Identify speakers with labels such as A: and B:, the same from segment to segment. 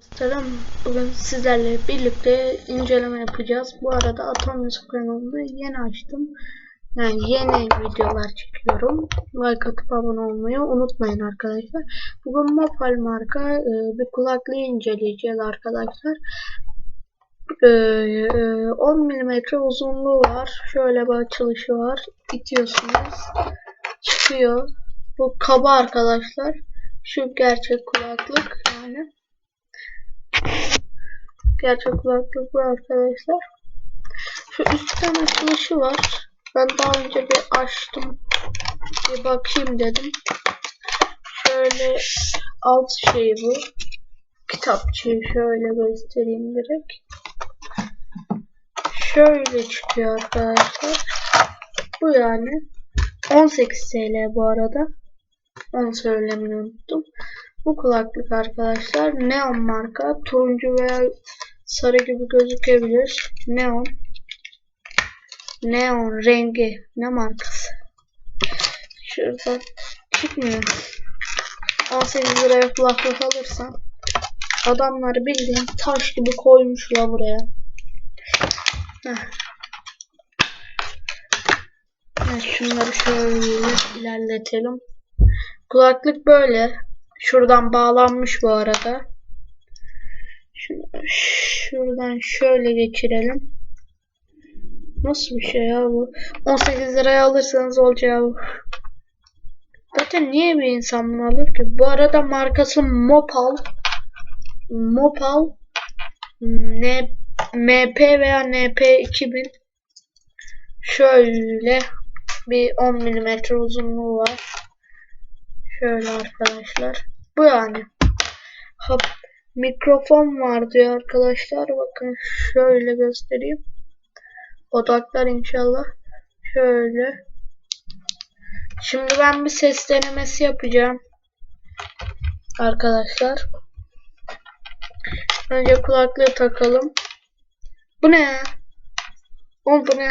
A: Selam. Bugün sizlerle birlikte inceleme yapacağız. Bu arada Atom kanalını yeni açtım. Yani yeni videolar çekiyorum. Like atıp abone olmayı unutmayın arkadaşlar. Bugün Mopal marka e, bir kulaklığı inceleyeceğiz arkadaşlar. E, e, 10 mm uzunluğu var. Şöyle bir açılışı var. İtiyorsunuz. Çıkıyor. Bu kaba arkadaşlar. Şu gerçek kulaklık yani. Gerçek kulaklık bu arkadaşlar. Şu üstten açılışı var. Ben daha önce bir açtım. Bir bakayım dedim. Şöyle alt şey bu. Kitapçıyı şöyle göstereyim direkt. Şöyle çıkıyor arkadaşlar. Bu yani. 18 TL bu arada. Onu söylemeyi unuttum. Bu kulaklık arkadaşlar neon marka turuncu veya sarı gibi gözükebilir. Neon. Neon rengi ne markası? Şurada çıkmıyor. 18 liraya kulaklık alırsam adamları bildiğin taş gibi koymuşlar buraya. Heh. Evet, şunları şöyle ilerletelim. Kulaklık böyle. Şuradan bağlanmış bu arada. Şuradan şöyle geçirelim. Nasıl bir şey ya bu? 18 liraya alırsanız olacağı. Zaten niye bir insan bunu alır ki? Bu arada markası Mopal. Mopal N MP veya NP 2000 şöyle bir 10 mm uzunluğu var. Şöyle arkadaşlar. Bu yani. Ha, mikrofon var diyor arkadaşlar. Bakın şöyle göstereyim. Odaklar inşallah. Şöyle. Şimdi ben bir ses denemesi yapacağım. Arkadaşlar. Önce kulaklığı takalım. Bu ne? Oğlum bu ne?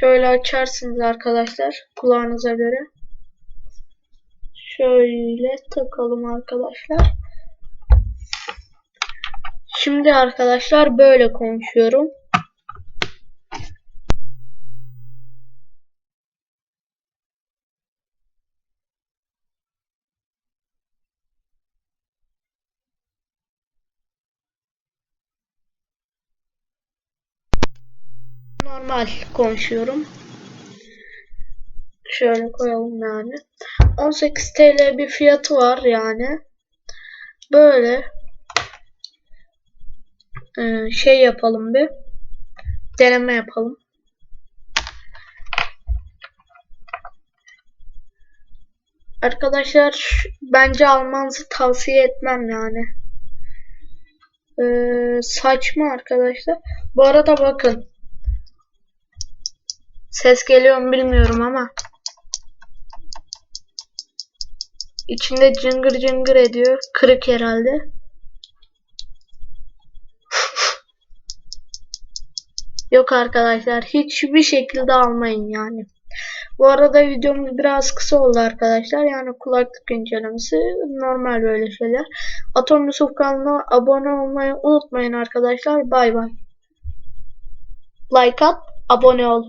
A: Şöyle açarsınız arkadaşlar. Kulağınıza göre. Şöyle takalım arkadaşlar. Şimdi arkadaşlar böyle konuşuyorum. Normal konuşuyorum. Şöyle koyalım yani. 18 TL bir fiyatı var yani. Böyle ee, şey yapalım bir. Deneme yapalım. Arkadaşlar bence almanızı tavsiye etmem yani. Ee, saçma arkadaşlar. Bu arada bakın. Ses geliyor mu bilmiyorum ama. İçinde cıngır cıngır ediyor. Kırık herhalde. Yok arkadaşlar. Hiçbir şekilde almayın yani. Bu arada videomuz biraz kısa oldu arkadaşlar. Yani kulaklık incelemesi normal böyle şeyler. Atom Yusuf kanalına abone olmayı unutmayın arkadaşlar. Bay bay. Like at, abone ol.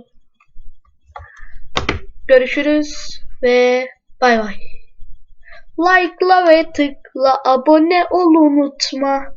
A: Görüşürüz ve bay bay. Like'la ve tıkla abone ol unutma.